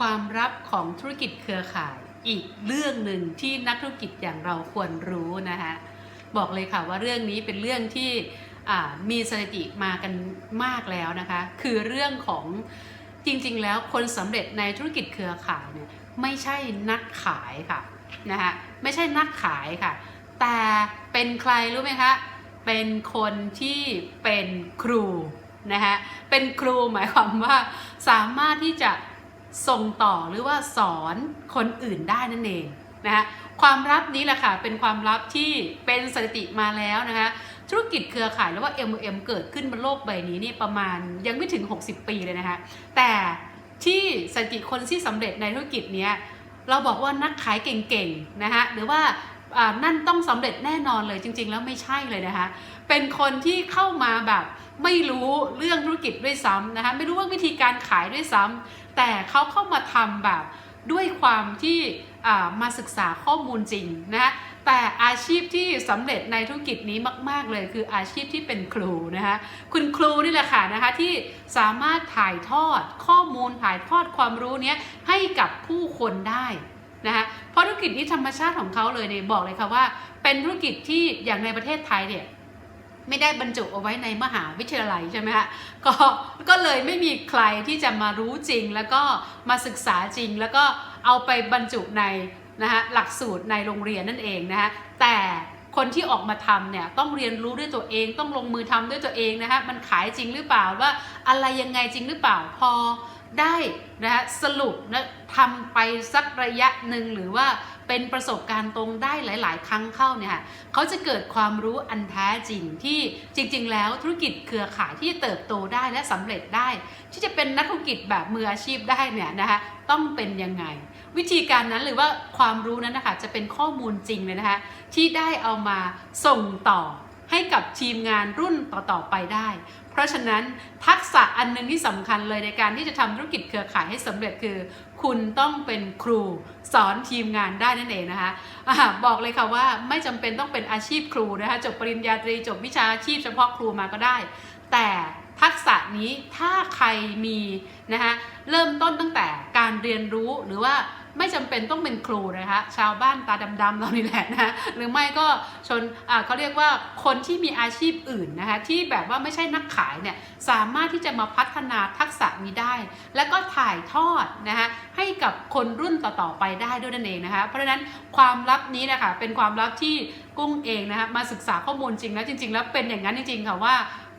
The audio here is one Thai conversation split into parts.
ความลับของธุรกิจเครือข่าย อีกเรื่องหนึ่งที่นักธุรกิจอย่างเราควรรู้นะคะบอกเลยค่ะว่าเรื่องนี้เป็นเรื่องที่มีสถิติมากันมากแล้วนะคะ คือเรื่องของจริงๆ แล้วคนสำเร็จในธุรกิจเครือข่ายเนี่ยไม่ใช่นักขายค่ะนะคะไม่ใช่นักขายค่ะ แต่เป็นใครรู้ไหมคะเป็นคนที่เป็นครูนะคะเป็นครูหมายความว่าสามารถที่จะ ส่งต่อหรือว่าสอนคนอื่นได้นั่นเองนะคะความลับนี้แหละค่ะเป็นความลับที่เป็นสถิติมาแล้วนะคะธุรกิจเครือข่ายหรือว่า M&M เกิดขึ้นบนโลกใบนี้นี่ประมาณยังไม่ถึง 60 ปีเลยนะคะแต่ที่สถิติคนที่สำเร็จในธุรกิจเนี้ยเราบอกว่านักขายเก่งๆนะคะหรือว่า นั่นต้องสำเร็จแน่นอนเลยจริง ๆ แล้วไม่ใช่เลยนะคะ เป็นคนที่เข้ามาแบบไม่รู้เรื่องธุรกิจด้วยซ้ำนะคะไม่รู้ว่าวิธีการขายด้วยซ้ำแต่เขาเข้ามาทำแบบด้วยความที่มาศึกษาข้อมูลจริงนะคะแต่อาชีพที่สำเร็จในธุรกิจนี้มาก ๆ เลยคืออาชีพที่เป็นครูนะคะคุณครูนี่แหละค่ะนะคะที่สามารถถ่ายทอดข้อมูลถ่ายทอดความรู้นี้ให้กับผู้คนได้ นะคะเพราะธุรกิจนี้ธรรมชาติของเขาเลยเนี่ยบอกเลยค่ะว่า เป็นธุรกิจที่อย่างในประเทศไทยเนี่ยไม่ได้บรรจุเอาไว้ในมหาวิทยาลัยใช่ไหมฮะก็ก็เลยไม่มีใครที่จะมารู้จริง แล้วก็มาศึกษาจริง แล้วก็เอาไปบรรจุในนะคะหลักสูตรในโรงเรียนนั่นเองนะคะแต่คนที่ออกมาทำเนี่ยต้องเรียนรู้ด้วยตัวเองต้องลงมือทำด้วยตัวเองนะคะมันขายจริงหรือเปล่าว่าอะไรยังไงจริงหรือเปล่าพอ ได้นะสรุปนะทำไปสักระยะหนึ่งหรือว่าเป็นประสบการณ์ตรงได้หลาย ๆ ครั้งเข้าเนี่ยค่ะเขาจะเกิดความรู้อันแท้จริงที่จริง ๆ แล้วธุรกิจเครือข่ายที่จะเติบโตได้และสำเร็จได้ ที่จะเป็นนักธุรกิจแบบมืออาชีพได้เนี่ยนะคะต้องเป็นยังไง วิธีการนั้นหรือว่าความรู้นั้นนะคะจะเป็นข้อมูลจริงเลยนะคะที่ได้เอามาส่งต่อให้กับทีมงานรุ่นต่อ ๆ ไปได้ เพราะฉะนั้นทักษะอันหนึงที่สำคัญเลยในการที่จะทำธุรกิจเครือข่ายให้สำเร็จคือ คุณต้องเป็นครูสอนทีมงานได้นั่นเองนะคะอะบอกเลยค่ะว่าไม่จำเป็นต้องเป็นอาชีพครูนะคะจบปริญญาตรีจบวิชาอาชีพเฉพาะครูมาก็ได้ แต่ทักษะนี้ถ้าใครมีนะคะเริ่มต้นตั้งแต่การเรียนรู้หรือว่า ไม่จำเป็นต้องเป็นครูนะคะ ชาวบ้านตาดำๆเรานี่แหละนะหรือไม่ก็ชนเขาเรียกว่าคนที่มีอาชีพอื่นนะคะที่แบบว่าไม่ใช่นักขายเนี่ยสามารถที่จะมาพัฒนาทักษะนี้ได้ แล้วก็ถ่ายทอดนะคะให้กับคนรุ่นต่อๆไปได้ด้วยนั่นเองนะคะเพราะฉะนั้นความลับนี้นะคะเป็นความลับที่กุ้งเองนะคะมาศึกษาข้อมูลจริงแล้วจริง ๆ แล้วเป็นอย่างนั้นจริงๆค่ะว่า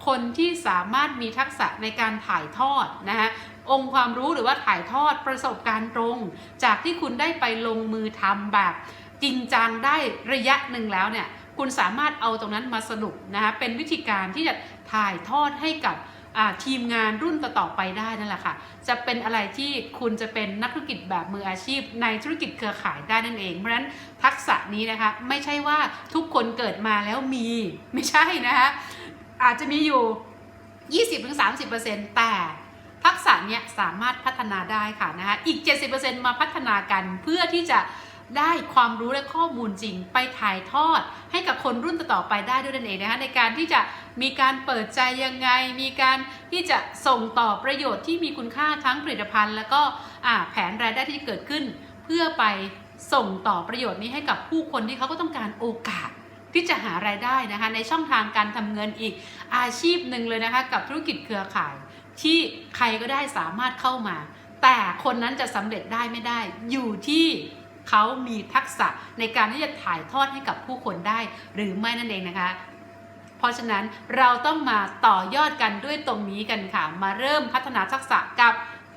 คนที่สามารถมีทักษะในการถ่ายทอดนะคะ องค์ความรู้หรือว่าถ่ายทอดประสบการณ์ตรง จากที่คุณได้ไปลงมือทำแบบจริงจังได้ระยะหนึ่งแล้วเนี่ยคุณสามารถเอาตรงนั้นมาสรุปนะคะเป็นวิธีการที่จะถ่ายทอดให้กับทีมงานรุ่นต่อๆไปได้นั่นแหละค่ะ จะเป็นอะไรที่คุณจะเป็นนักธุรกิจแบบมืออาชีพ ในธุรกิจเครือข่ายได้นั่นเอง เพราะฉะนั้นทักษะนี้นะคะไม่ใช่ว่าทุกคนเกิดมาแล้วมีไม่ใช่นะคะอาจจะมีอยู่ 20-30%แต่ ทักษะเนี้ยสามารถพัฒนาได้ค่ะนะคะอีก 70%มาพัฒนากันเพื่อที่จะได้ความรู้และข้อมูลจริง ไปถ่ายทอดให้กับคนรุ่นต่อๆไปได้ด้วยนั่นเองนะคะในการที่จะมีการเปิดใจยังไง มีการที่จะส่งต่อประโยชน์ที่มีคุณค่าทั้งผลิตภัณฑ์ แล้วก็แผนรายได้ที่เกิดขึ้น เพื่อไปส่งต่อประโยชน์นี้ให้กับผู้คนที่เขาก็ต้องการโอกาสที่จะหารายได้นะคะในช่องทางการทำเงินอีกอาชีพหนึ่งเลยนะคะกับธุรกิจเครือข่าย ที่ใครก็ได้สามารถเข้ามา แต่คนนั้นจะสำเร็จได้ไม่ได้ อยู่ที่เขามีทักษะในการที่จะถ่ายทอดให้กับผู้คนได้ หรือไม่นั่นเองนะคะ เพราะฉะนั้นเราต้องมาต่อยอดกันด้วยตรงนี้กันค่ะ มาเริ่มพัฒนาทักษะกับ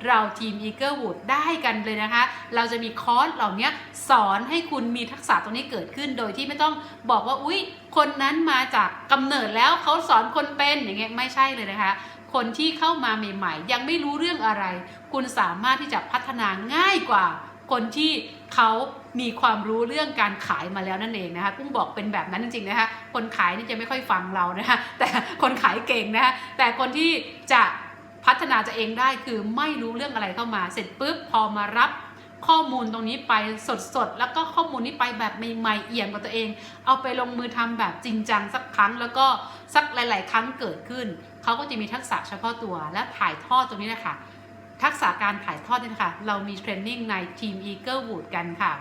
เราทีม e a g l e w o o d ได้กันเลยนะคะ เราจะมีคอร์สเหล่านี้สอนให้คุณมีทักษะตรงนี้เกิดขึ้น โดยที่ไม่ต้องบอกว่าอุ๊ย คนนั้นมาจากกำเนิดแล้วเขาสอนคนเป็นอย่างเงี้ยไม่ใช่เลยนะคะ คนที่เข้ามาใหม่ ๆ ยังไม่รู้เรื่องอะไร คุณสามารถที่จะพัฒนาง่ายกว่า คนที่เขามีความรู้เรื่องการขายมาแล้วนั่นเองนะคะกุ้งบอกเป็นแบบนั้นจริงๆนะคะคนขายนี่จะไม่ค่อยฟังเรานะคะแต่คนขายเก่งนะคะแต่คนที่จะพัฒนาตัวเองได้คือไม่รู้เรื่องอะไรเข้ามาเสร็จปุ๊บพอมารับ ข้อมูลตรงนี้ไปสดๆ แล้วก็ข้อมูลนี้ไปแบบใหม่ๆเอี่ยมกับตัวเอง เอาไปลงมือทำแบบจริงจังสักครั้ง แล้วก็สักหลาย ๆ ครั้งเกิดขึ้น เขาก็จะมีทักษะเฉพาะตัวและถ่ายทอดตรงนี้นะคะทักษะการถ่ายทอดนี่นะคะเรามีเทรนนิ่งในทีม Eagle Wood กันค่ะ